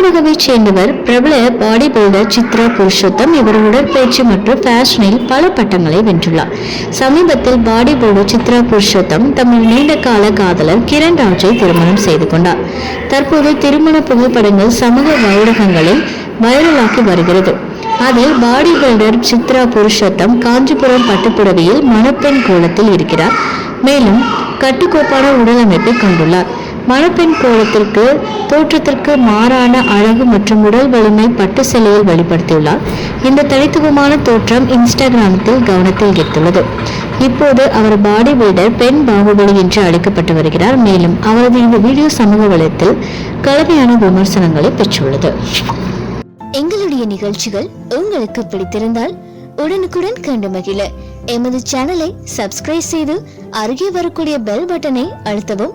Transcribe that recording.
கர்நாடகாவை சேர்ந்தவர் பிரபல பாடி பில்டர் சித்ரா புருஷோத்தம் இவர் உடற்பயிற்சி மற்றும் ஃபேஷனில் பல பட்டங்களை வென்றுள்ளார். சமீபத்தில் பாடி பில்டர் சித்ரா புருஷோத்தம் தமிழ் நீண்ட கால காதலர் கிரண் ராஜை திருமணம் செய்து கொண்டார். தற்போது திருமண புகைப்படங்கள் சமூக ஊடகங்களில் வைரலாகி வருகிறது. அதில் பாடி பில்டர் சித்ரா புருஷோத்தம் காஞ்சிபுரம் பட்டுப்புடவையில் மணப்பெண் கோலத்தில் இருக்கிறார். மேலும் கட்டுக்கோப்பான உடலமைப்பை கொண்டுள்ளார். மணப்பெண் கோலத்திற்கு தோற்றத்திற்கு மாறான அழகு மற்றும் உடல் வலிமை பட்டு சிலையில் வெளிப்படுத்தியுள்ளார். இந்த தனித்துவமான தோற்றம் இன்ஸ்டாகிராமத்தில் கவனத்தில் ஈர்த்துள்ளது இப்போது அவர் பாடி பில்டர் பெண் பாகுபலி என்று அழைக்கப்பட்டு வருகிறார். மேலும் அவரது இந்த வீடியோ சமூக வலைத்தில் கடுமையான விமர்சனங்களை பெற்றுள்ளது. எங்களுடைய நிகழ்ச்சிகள் உங்களுக்கு பிடித்திருந்தால் உடனுக்குடன் கண்டு மகிழ. எமது சேனலை சப்ஸ்கிரைப் செய்து அருகே வரக்கூடிய பெல் பட்டனை அழுத்தவும்.